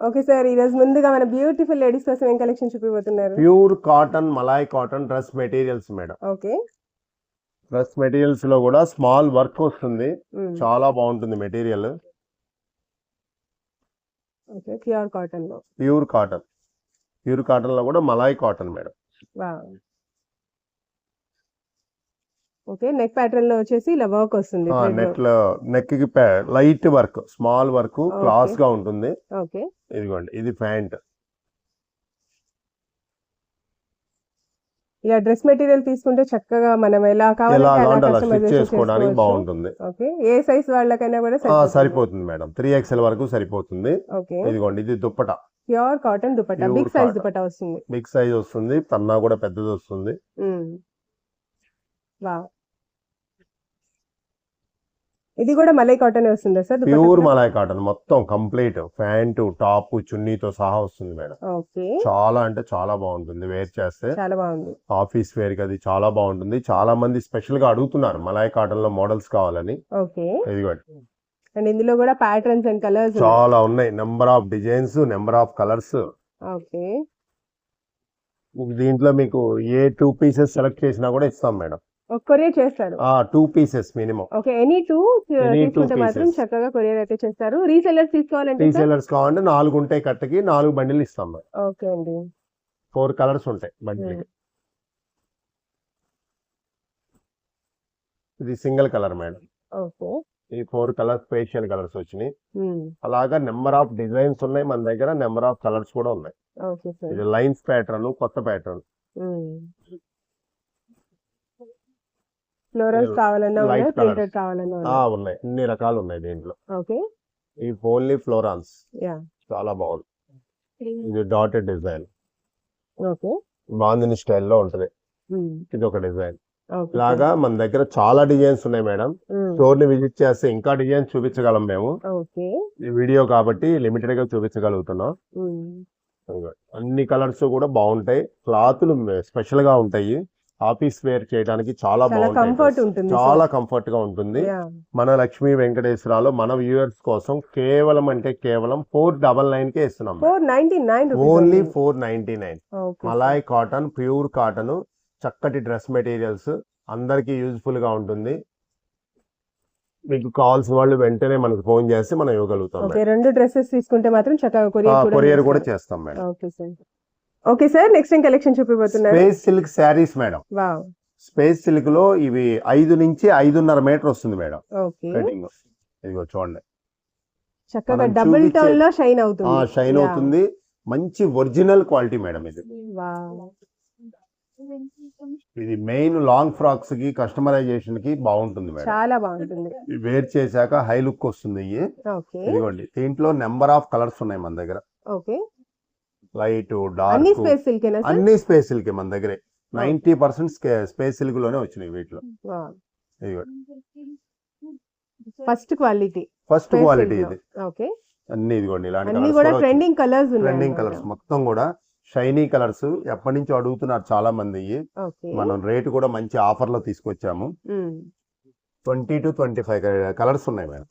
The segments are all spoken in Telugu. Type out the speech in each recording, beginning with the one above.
ఓకే సార్ ఈ రోజు ముందుగా మన బ్యూటిఫుల్ లేడీస్ కోసం ఏం కలెక్షన్ చూపిపోతున్నారు pure cotton Malay cotton dress materials madam. Okay. Dress మెటీరియల్స్లో కూడా స్మాల్ వర్క్ వస్తుంది. చాలా బాగుంటుంది మెటీరియల్. ఓకే ప్యూర్ కాటన్లో. Pure cotton. ప్యూర్ కాటన్లో కూడా Malay cotton madam. Wow. Okay neck ప్యాటర్న్లో వచ్చేసి ఇలా వర్క్ వస్తుంది నెక్లో. నెక్కి లైట్ వర్క్ స్మాల్ వర్క్ క్లాస్గా ఉంటుంది. ఓకే. ఇదిగోండి ఇది ప్యాంట్. ఇలా డ్రెస్ మెటీరియల్ తీసుకుంటే చక్కగా మనం ఎలా customization చేసుకోవడానికి. బాగుంటుంది. ఓకే ఏ సైజ్ వాళ్ళకైనా కూడా సరిపోతుంది. మేడం. త్రీ ఎక్స్ఎల్ వరకు సరిపోతుంది. ఓకే. ఇదిగోండి ఇది dupatta. Pure cotton Pure big size. Dupatta వస్తుంది. బిగ్ సైజ్ వస్తుంది పన్నా కూడా పెద్దది వస్తుంది. వావ్ ఇది కూడా మలై కాటన్ వస్తుందా సార్? ప్యూర్ మలాయ్ కాటన్ మొత్తం కంప్లీట్. ప్యాంట్ టాప్ చున్నీతో సహా వస్తుంది మేడం. ఓకే. చాలా అంటే చాలా బాగుంటుంది. వేర్ చేస్తే చాలా బాగుంది. ఆఫీస్ వేర్ అది చాలా బాగుంటుంది. చాలా మంది స్పెషల్గా అడుగుతున్నారు మలాయ్ కాటన్లో మోడల్స్ కావాలని. ఓకే. ఇదిగోండి అండ్ ఇందులో కూడా ప్యాటర్న్స్ అండ్ కలర్స్ చాలా ఉన్నాయి. Number of designs number of colours. Okay. దీంట్లో మీకు ఏ టూ పీసెస్ సెలెక్ట్ చేసినా కూడా ఇస్తాం మేడం. కొరియర్ చేస్తారు. Two pieces minimum okay any two two తీసుకుంటే మాత్రం. చక్కగా కొరియర్ అయితే చేస్తారు. రీసెల్లర్స్ తీసుకోవాలంటే సార్? రీసేలర్స్ కావాలంటే నాలుగు ఉంటాయి కట్టకి నాలుగు బండిలు ఇస్తాం ఓకే అండి. ఫోర్ కలర్స్ ఉంటాయి బండిలకి ఇది సింగిల్ కలర్ మేడం ఓకే. ఈ ఫోర్ కలర్స్ ఫేషియల్ కలర్స్ వచ్చినాయి. అలాగా నెంబర్ ఆఫ్ డిజైన్స్ ఉన్నాయి మన దగ్గర నెంబర్ ఆఫ్ కలర్స్ కూడా ఉన్నాయి. Okay sir. ఇది లైన్స్ ప్యాటర్న్ కొత్త ప్యాటర్న్ ఫ్లోరల్స్ కావాలన్నా light ఉన్నాయి colours. ప్రింటెడ్ కావాలన్నా ఆ ఉన్నాయి ఉన్నాయి. అన్ని రకాలు ఉన్నాయి దీంట్లో. ఓకే ఈ ఓన్లీ ఫ్లోరాన్స్ యా చాలా బాగుంది. ఇది డాటెడ్ డిజైన్ ఓకే బాందిని స్టైల్లో ఉంటది. ఇది ఒక డిజైన్. ఓకే ఇలాగా మన దగ్గర చాలా డిజైన్స్ ఉన్నాయి మేడం. స్టోర్ని విజిట్ చేస్తే ఇంకా డిజైన్స్ చూపించగలం మేము. ఓకే ఈ వీడియో కాబట్టి లిమిటెడ్గా చూపించగలుగుతున్నాం. ఇదిగో. అన్ని కలర్స్ కూడా బాగుంటాయి. క్లాతులు స్పెషల్గా ఉంటాయి. ఆఫీస్ వేర్ చేయడానికి చాలా ఉంటుంది చాలా కంఫర్ట్గా ఉంటుంది. మన లక్ష్మీ వెంకటేశ్వరరావు మన వ్యూవర్స్ కోసం కేవలం అంటే కేవలం ఫోర్ డబల్ నైన్ కే ఇస్తున్నాం. Only four ninety nine Malay cotton pure cotton చక్కటి డ్రెస్ మెటీరియల్స్ అందరికీ యూజ్ఫుల్గా ఉంటుంది. మీకు కావాల్సిన వాళ్ళు వెంటనే మనకు ఫోన్ చేస్తే మనం ఇవ్వగలుగుతాం రెండు డ్రెస్సెస్ తీసుకుంటే మాత్రం చక్కగా కొరియర్ కొరియర్ కూడా చేస్తాం madam okay sir okay sir next ఏం collection చూపిపోతున్నారు space silk saris madam wow space సిల్క్లో ఇవి ఐదు నుంచి ఐదున్నర మీటర్ వస్తుంది మేడం ఓకే కటింగ్ ఇదిగో చూడండి. చక్కగా డబుల్ టోన్లో షైన్ ఆ అవుతుంది షైన్. అవుతుంది. మంచి ఒరిజినల్ క్వాలిటీ మేడం ఇది. ఇది మెయిన్ లాంగ్ ఫ్రాక్స్కి కస్టమైజేషన్కి బాగుంటుంది మేడం చాలా బాగుంటుంది. వేర్ చేశాక హై లుక్ వస్తుంది ఇదిగోండి. దీంట్లో నెంబర్ ఆఫ్ కలర్స్ ఉన్నాయి మన దగ్గర. ఓకే లైట్ డార్క్ అన్ని స్పేస్ సిల్క్ మన దగ్గరే. నైన్టీ పర్సెంట్ స్పేస్ సిల్క్లోనే వచ్చినాయి వీటిలో. ఫస్ట్ క్వాలిటీ ఫస్ట్ క్వాలిటీ ఇది. ఓకే అన్ని ఇదిగోండి ఇలాంటి కూడా ట్రెండింగ్ కలర్స్ ట్రెండింగ్ కలర్స్ మొత్తం కూడా షైనీ కలర్స్ ఎప్పటి నుంచో అడుగుతున్నారు చాలా మంది మనం రేట్ కూడా మంచి ఆఫర్లో తీసుకొచ్చాము twenty to twenty five colours ఉన్నాయి మేడం.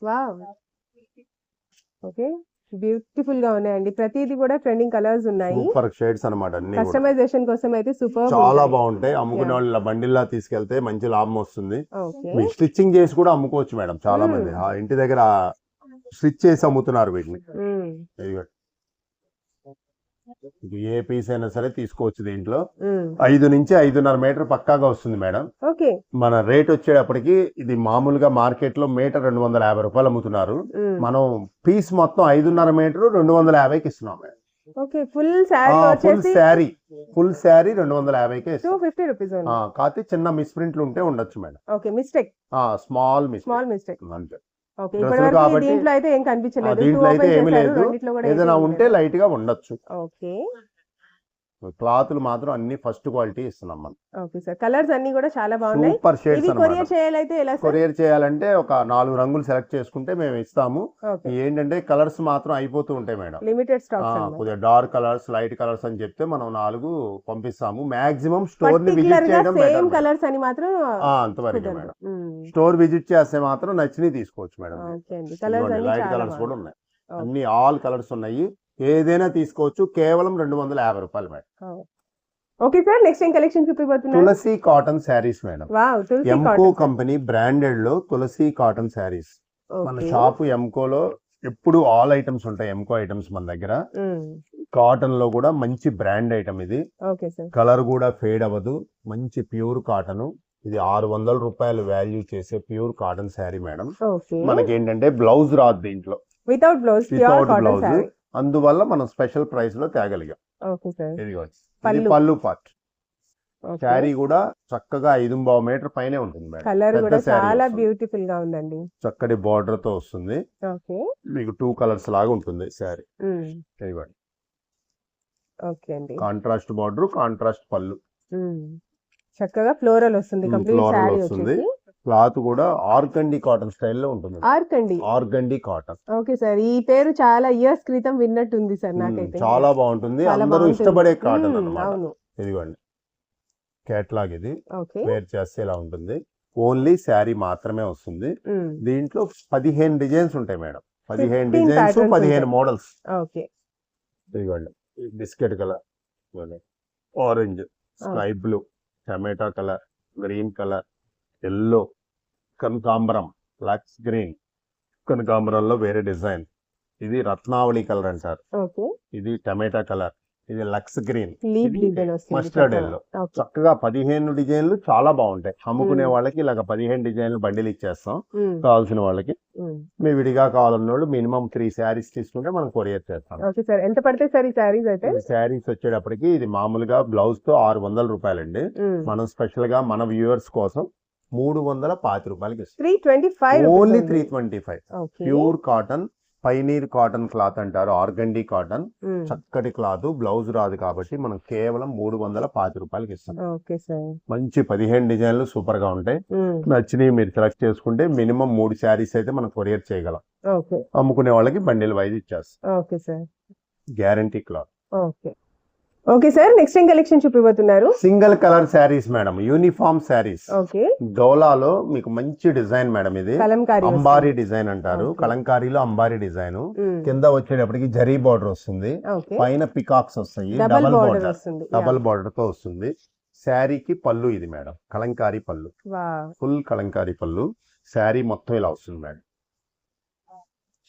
ఓకే బ్యూటిఫుల్గా ఉన్నాయండి. ప్రతిదీ కూడా ట్రెండింగ్ కలర్స్ ఉన్నాయి. సూపర్ షేడ్స్ అన్నమాట అన్ని కస్టమైజేషన్ కోసం అయితే సూపర్ చాలా బాగుంటాయి. అమ్ముకునే. వాళ్ళ బండిల్లా తీసుకెళ్తే మంచి లాభం వస్తుంది. మీకు స్టిచ్చింగ్ చేసి కూడా అమ్ముకోవచ్చు మేడం. చాలా Hmm. మంది. ఇంటి దగ్గర స్టిచ్ చేసి అమ్ముతున్నారు వీటిని. ఇది ఏ పీస్ అయినా సరే తీసుకోవచ్చు దీంట్లో. ఐదు నుంచి ఐదున్నర మీటర్ పక్కాగా వస్తుంది మేడం. మన రేట్ వచ్చేటప్పటికి ఇది మామూలుగా మార్కెట్లో మీటర్ రెండు వందల యాభై రూపాయలు అమ్ముతున్నారు. మనం పీస్ మొత్తం ఐదున్నర మీటర్ రెండు వందల యాభైకి ఇస్తున్నాం madam. Okay full sari full sari రెండు వందల యాభైకే టూ ఇస్తాం ఫిఫ్టీ రూపీస్ ఆ, కాకపోతే చిన్న మిస్ప్రింట్లు ఉంటే ఉండొచ్చు madam. Okay mistake small miss small mistake అంతే. దీంట్లో అయితే ఏం కనిపించలేదు. దీంట్లో అయితే ఏమీ లేదు. ఏదైనా ఉంటే లైట్గా ఉండొచ్చు. ఓకే. క్లాతులు మాత్రం అన్ని ఫస్ట్ క్వాలిటీ ఇస్తున్నాం మనం. Okay sir. కలర్స్ అన్ని కూడా చాలా బాగున్నాయి. సూపర్ షేడ్స్ కొరియర్ అన్నమాట. చేయాలైతే ఎలా సార్? కొరియర్ చేయాలంటే ఒక నాలుగు రంగులు సెలెక్ట్ చేసుకుంటే మేము ఇస్తాము. ఏంటంటే కలర్స్ మాత్రం అయిపోతూ ఉంటాయి మేడం. లిమిటెడ్ స్టాక్ కొద్దిగా డార్క్ కలర్స్ లైట్ కలర్స్ అని చెప్తే మనం నాలుగు పంపిస్తాము. మాక్సిమం స్టోర్ని విజిట్ చేయడం సేమ్ కలర్స్ అని మాత్రం అంతవరకు. మేడం. స్టోర్ విజిట్ చేస్తే మాత్రం నచ్చినవి తీసుకోవచ్చు మేడం. లైట్ కలర్స్ కూడా ఉన్నాయి. అన్ని ఆల్ కలర్స్ ఉన్నాయి. ఏదైనా తీసుకోవచ్చు. కేవలం రెండు వందల యాభై రూపాయలు మేడం. ఓకే సార్ నెక్స్ట్ ఏం collection చూపిపోతున్నారు Tulasi cotton saris madam. Emco company బ్రాండెడ్లో Tulasi cotton saris. మన. షాప్ ఎంకోలో ఎప్పుడు ఆల్ ఐటమ్స్ ఉంటాయి ఎంకో ఐటమ్స్ మన దగ్గర. కాటన్లో కూడా మంచి బ్రాండ్ ఐటమ్ ఇది. కలర్ కూడా ఫేడ్ అవ్వదు. మంచి ప్యూర్ కాటన్. ఇది ఆరు వందల రూపాయలు వాల్యూ చేసే ప్యూర్ కాటన్ శారీ మేడం. మనకి ఏంటంటే బ్లౌజ్ రాదు దీంట్లో. Without blouse without blouse. అందువల్ల మనం స్పెషల్ ప్రైస్లో తేగలిగాం ఇది పళ్ళు. పార్ట్. శారీ కూడా చక్కగా ఐదు బావు మీటర్ పైనే ఉంటుంది కలర్ కూడా చాలా. బ్యూటిఫుల్గా ఉందండి. చక్కటి బార్డర్తో వస్తుంది మీకు టూ కలర్స్ లాగా ఉంటుంది శారీ. ఓకే అండి. కాంట్రాస్ట్ బార్డర్ కాంట్రాస్ట్ పళ్ళు. చక్కగా ఫ్లోరల్ వస్తుంది. కంప్లీట్ శారీ వస్తుంది. క్లాత్ కూడా ఆర్గండి కాటన్ స్టైల్లో ఉంటుంది. ఆర్క్ అండి ఆర్గండి కాటన్. ఓకే సార్ ఈ పేరు చాలా ఇయర్స్ క్రితం విన్నట్టుంది సార్ నాకైతే. చాలా బాగుంటుంది. అందరూ. ఇష్టపడే కాటన్ అవును. ఇదిగోండి. కేటలాగ్ ఇది. వేర్ చేస్తే ఇలా ఉంటుంది. ఓన్లీ శారీ మాత్రమే వస్తుంది. దీంట్లో పదిహేను డిజైన్స్ ఉంటాయి మేడం. పదిహేను 15 డిజైన్స్ పదిహేను. మోడల్స్. ఓకే. ఇదిగోండి. Biscuit colour orange sky blue tomato colour green colour yellow కనకాంబరం లక్స్ గ్రీన్ కనకాంబరంలో వేరే డిజైన్. ఇది రత్నావళి కలర్ అంటారు. ఇది టమాటా కలర్. ఇది లక్స్ గ్రీన్. వస్తుంది mustard చక్కగా. పదిహేను డిజైన్లు చాలా బాగుంటాయి. అమ్ముకునే మ్మ్. వాళ్ళకి ఇలాగ పదిహేను డిజైన్లు బండిలు ఇచ్చేస్తాం. కావాల్సిన వాళ్ళకి. మీ విడిగా కావాలన్న వాళ్ళు మినిమం త్రీ శారీస్ తీసుకుంటే మనం కొరియర్ చేస్తాం. ఎంత పడతాయి సార్ ఈ శారీస్ అయితే? శారీస్ వచ్చేటప్పటికి ఇది మామూలుగా బ్లౌజ్తో ఆరు వందల రూపాయలండి. మనం స్పెషల్గా మన వ్యూవర్స్ కోసం మూడు వందల పాతి రూపాయలకి three twenty five only three twenty five. Okay. Pure cotton pioneer cotton cloth అంటారు ఆర్గండి కాటన్. చక్కటి క్లాత్ బ్లౌజ్ రాదు కాబట్టి మనం కేవలం మూడు వందల పాతి రూపాయలకి ఇస్తాం. Okay sir. మంచి పదిహేను డిజైన్లు సూపర్గా ఉంటాయి. నచ్చినవి మీరు సెలెక్ట్ చేసుకుంటే మినిమం మూడు శారీస్ అయితే మనం కొరియర్ చేయగలం. ఓకే. అమ్ముకునే వాళ్ళకి బండిల్ వైజ్ ఇచ్చేస్తాం. Okay guarantee cloth. Okay sir next ఏం collection చూపిపోతున్నారు single colour saris madam uniform saris okay డోలాలో మీకు మంచి డిజైన్ మేడం ఇది. అంబారీ డిజైన్ అంటారు. కలంకారీలో అంబారీ డిజైన్. మ్మ్. కింద వచ్చేటప్పటికి జరీ బార్డర్ వస్తుంది. పైన పికాక్స్ వస్తాయి. డబల్ బార్డర్ డబల్ బార్డర్తో వస్తుంది. శారీకి పళ్ళు ఇది మేడం కలంకారీ పళ్ళు. ఫుల్ కలంకారీ పళ్ళు. శారీ మొత్తం ఇలా వస్తుంది మేడం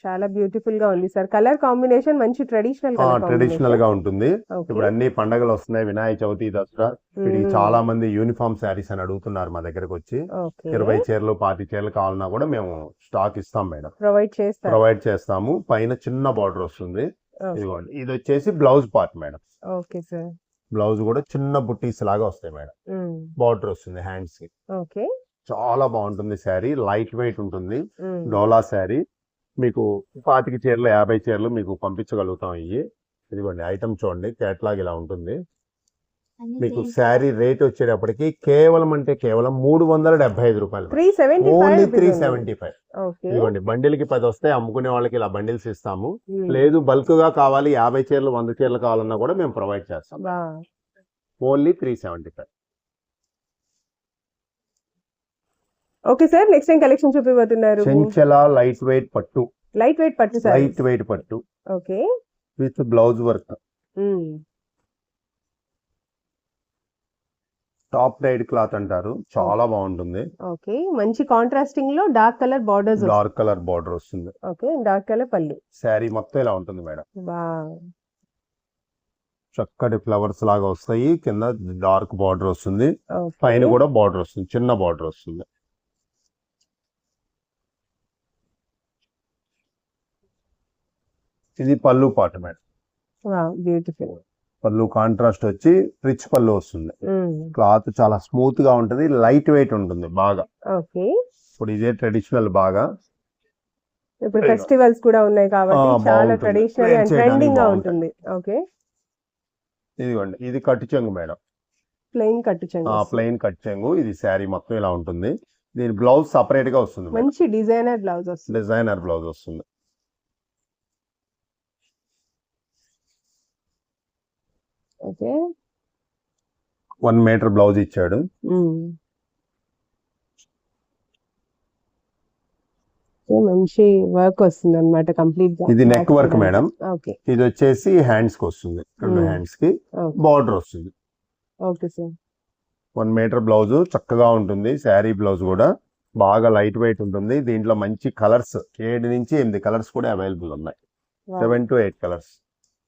చాలా బ్యూటిఫుల్గా ఉంది సార్ కలర్ కాంబినేషన్ మంచి ట్రెడిషనల్ ట్రెడిషనల్గా ఉంటుంది. ఇప్పుడు అన్ని పండగలు వస్తున్నాయి. వినాయక చవితి దసరా. వీటికి చాలా మంది యూనిఫామ్ శారీస్ అని అడుగుతున్నారు మా దగ్గరకు వచ్చి. ఇరవై చీరలు పాతి చీరలు కావాలన్నా కూడా మేము స్టాక్ ఇస్తాం మేడం. ప్రొవైడ్ చేస్తారు. ప్రొవైడ్ చేస్తాము. పైన చిన్న బార్డర్ వస్తుంది. ఇదిగోండి. ఇది వచ్చేసి blouse part madam. Okay sir blouse కూడా చిన్న బుట్టీస్ లాగా వస్తాయి మేడం. బార్డర్ వస్తుంది హ్యాండ్స్కి. ఓకే చాలా బాగుంటుంది శారీ లైట్ వెయిట్ ఉంటుంది డోలా శారీ మీకు పాతిక చీరలు యాభై చీరలు మీకు పంపించగలుగుతాం ఇవి ఇదిగోండి ఐటమ్ చూడండి కేటలాగ్ ఇలా ఉంటుంది. మీకు శారీ రేట్ వచ్చేటప్పటికి కేవలం అంటే కేవలం మూడు వందల డెబ్బై ఐదు రూపాయలు. Only three seventy five. ఇదిగోండి బండిల్కి పది వస్తాయి అమ్ముకునే వాళ్ళకి ఇలా బండిల్స్ ఇస్తాము. లేదు బల్క్గా కావాలి యాభై చీరలు వంద చీరలు కావాలన్నా కూడా మేము ప్రొవైడ్ చేస్తాం. Only three seventy five. Okay sir next ఏం కలెక్షన్ చూపిపోతున్నారు చెంచల లైట్ వెయిట్ పట్టు. లైట్ వెయిట్ పట్టు సార్? లైట్ వెయిట్ పట్టు. Okay. With blouse work top tied cloth అంటారు. చాలా బాగుంటుంది. ఓకే. మంచి కాంట్రాస్టింగ్లో dark colour borders dark colour border వస్తుంది. ఓకే. డార్క్ కలర్ పళ్ళు. శారీ మొత్తం ఇలా ఉంటుంది మేడం. చక్కటి ఫ్లవర్స్ లాగా వస్తాయి. కింద డార్క్ బార్డర్ వస్తుంది. పైన కూడా బార్డర్ వస్తుంది. చిన్న బార్డర్ వస్తుంది. ఇది పళ్ళు పాట మేడం. బ్యూటిఫుల్ పళ్ళు కాంట్రాస్ట్ వచ్చి రిచ్ పళ్ళు వస్తుంది. క్లాత్ చాలా స్మూత్గా ఉంటది లైట్ వెయిట్ ఉంటుంది బాగా. ఇప్పుడు ఇదే ట్రెడిషనల్ బాగా. ఇప్పుడు. ఫెస్టివల్స్ కూడా ఉన్నాయి కాబట్టి చాలా. ట్రెడిషనల్ అండ్ ట్రెండింగ్గా. ఉంటుంది. ఓకే ఇదిగోండి ఇది కట్టు చెంగు మేడం. ప్లెయిన్ కట్టు చెంగు. ప్లెయిన్ కట్ చెంగు. ఇది శారీ మొత్తం ఇలా ఉంటుంది. దీని బ్లౌజ్ సపరేట్గా వస్తుంది. మంచి డిజైనర్ బ్లౌజ్ వస్తుంది. డిజైనర్ బ్లౌజ్ వస్తుంది. ఓకే. వన్ మీటర్ బ్లౌజ్ ఇచ్చాడు. మంచి వర్క్ వస్తుంది అనమాట కంప్లీట్ ఇది నెక్ వర్క్ మేడం ఇది వచ్చేసి హ్యాండ్స్కి వస్తుంది. రెండు. హ్యాండ్స్కి బార్డర్ వస్తుంది. Okay sir. One metre blouse చక్కగా ఉంటుంది. శారీ బ్లౌజ్ కూడా బాగా లైట్ వెయిట్ ఉంటుంది. దీంట్లో మంచి కలర్స్ ఏడు నుంచి ఎనిమిది కలర్స్ కూడా అవైలబుల్ ఉన్నాయి. సెవెన్ టు ఎయిట్ కలర్స్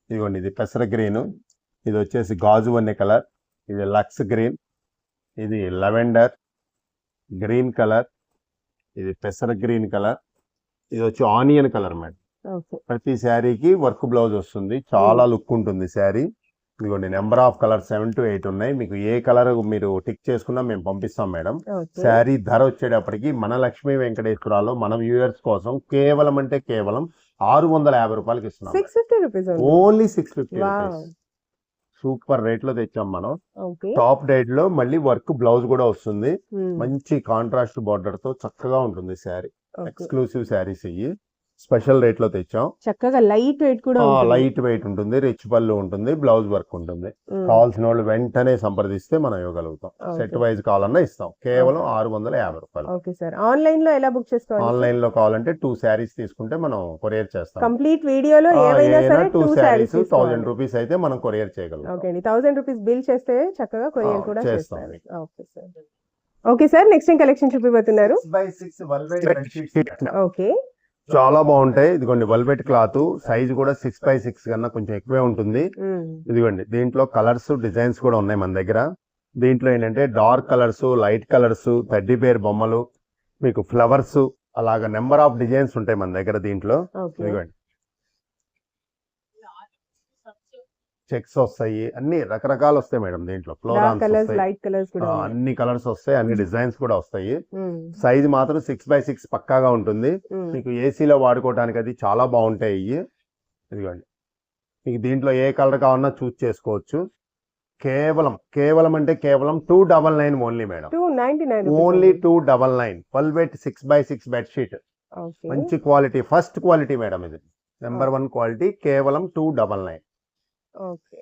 ఇదిగోండి ఇది పెసర గ్రీన్ ఇది వచ్చేసి గాజు వన్నె కలర్. ఇది లక్స్ గ్రీన్. ఇది లెవెండర్ గ్రీన్ కలర్. ఇది పెసర గ్రీన్ కలర్. ఇది వచ్చి ఆనియన్ కలర్ మేడం. ప్రతి శారీకి వర్క్ బ్లౌజ్ వస్తుంది. చాలా లుక్ ఉంటుంది శారీ. ఇదిగోండి number of colour seven to eight ఉన్నాయి. మీకు ఏ కలర్ మీరు టిక్ చేసుకున్నా మేము పంపిస్తాం మేడం. శారీ ధర వచ్చేటప్పటికి మన లక్ష్మీ వెంకటేశ్వరాలు మన వ్యూయర్స్ కోసం కేవలం అంటే కేవలం ఆరు వందల యాభై రూపాయలకి ఇస్తున్నాం six fifty rupees only six fifty super రేట్లో తెచ్చాం మనం. టాప్ డేట్లో మళ్ళీ వర్క్ బ్లౌజ్ కూడా వస్తుంది. మంచి కాంట్రాస్ట్ బార్డర్తో చక్కగా ఉంటుంది శారీ. ఎక్స్క్లూసివ్ శారీస్ ఇవి స్పెషల్ రేట్లో తెచ్చాం. చక్కగా లైట్ వెయిట్ కూడా ఉంటుంది. లైట్ వెయిట్ ఉంటుంది. రిచ్ పళ్ళు ఉంటుంది. బ్లౌజ్ వర్క్ ఉంటుంది. కావాల్సిన వాళ్ళు వెంటనే సంప్రదిస్తే మనం ఇవ్వగలుగుతాం. సెట్ వైజ్ కావాలన్నా ఇస్తాం. కేవలం ఆరు వందల యాభై రూపాయలు. Okay sir. ఆన్లైన్లో ఎలా బుక్ చేసుకోవాలి? ఆన్లైన్లో కావాలంటే టూ శారీస్ తీసుకుంటే మనం కొరియర్ చేస్తాం. కంప్లీట్ వీడియోలో సరే టూ శారీస్ థౌసండ్ రూపీస్ అయితే మనం కొరియర్ చేయగలుగుతాం. ఓకే అండి. థౌసండ్ రూపీస్ బిల్ చేస్తే చక్కగా కొరియర్ కూడా చేస్తాం. Okay sir. Okay sir next ఏం కలెక్షన్ చూపిపోతున్నారు ఓకే. చాలా బాగుంటాయి. ఇదిగోండి వెల్వెట్ క్లాత్ సైజ్ కూడా సిక్స్ బై సిక్స్ కన్నా కొంచెం ఎక్కువే ఉంటుంది. ఇదిగోండి దీంట్లో కలర్స్ డిజైన్స్ కూడా ఉన్నాయి మన దగ్గర. దీంట్లో ఏంటంటే dark colours light colours teddy bear బొమ్మలు మీకు ఫ్లవర్స్ అలాగా నెంబర్ ఆఫ్ డిజైన్స్ ఉంటాయి మన దగ్గర దీంట్లో. ఇదిగోండి. చెక్స్ వస్తాయి అన్ని రకరకాలు వస్తాయి మేడం దీంట్లో. ఫ్లోరాన్స్ లైట్ కలర్స్. అన్ని కలర్స్ వస్తాయి అన్ని డిజైన్స్ కూడా వస్తాయి. సైజ్ మాత్రం సిక్స్ బై సిక్స్ పక్కాగా ఉంటుంది. మీకు ఏసీలో వాడుకోవడానికి అది చాలా బాగుంటాయి. ఇవి ఇదిగోండి. మీకు దీంట్లో ఏ కలర్ కావాలన్నా చూస్ చేసుకోవచ్చు. కేవలం కేవలం అంటే కేవలం two double nine only madam. Only two double nine. Velvet six by six bedsheet మంచి క్వాలిటీ ఫస్ట్ క్వాలిటీ మేడం ఇది. నెంబర్ వన్ క్వాలిటీ కేవలం టూ డబల్ నైన్. ఓకే